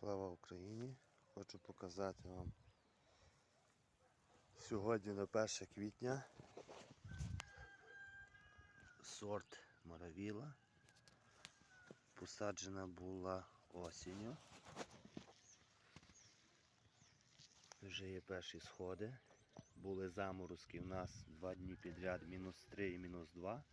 Слава Україні! Хочу показати вам сьогодні на 1 квітня сорт Маравіла. Посаджена була осінню. Вже є перші сходи. Були заморозки в нас два дні підряд, мінус 3 і мінус 2.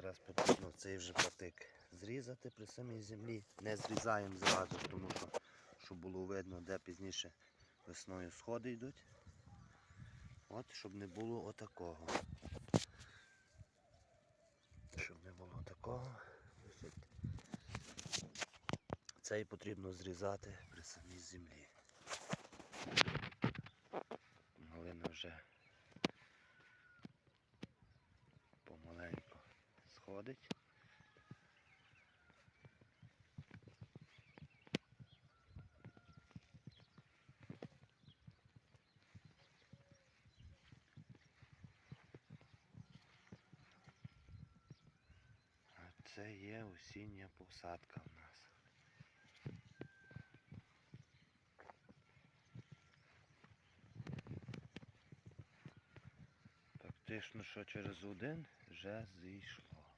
Зараз потрібно цей вже патик зрізати при самій землі. Не зрізаємо зразу, тому що щоб було видно, де пізніше весною сходи йдуть. От, щоб не було отакого. Щоб не було такого. Цей потрібно зрізати при самій землі. Сходить. А це є осіння посадка в нас. Фактично, що через один вже зійшло.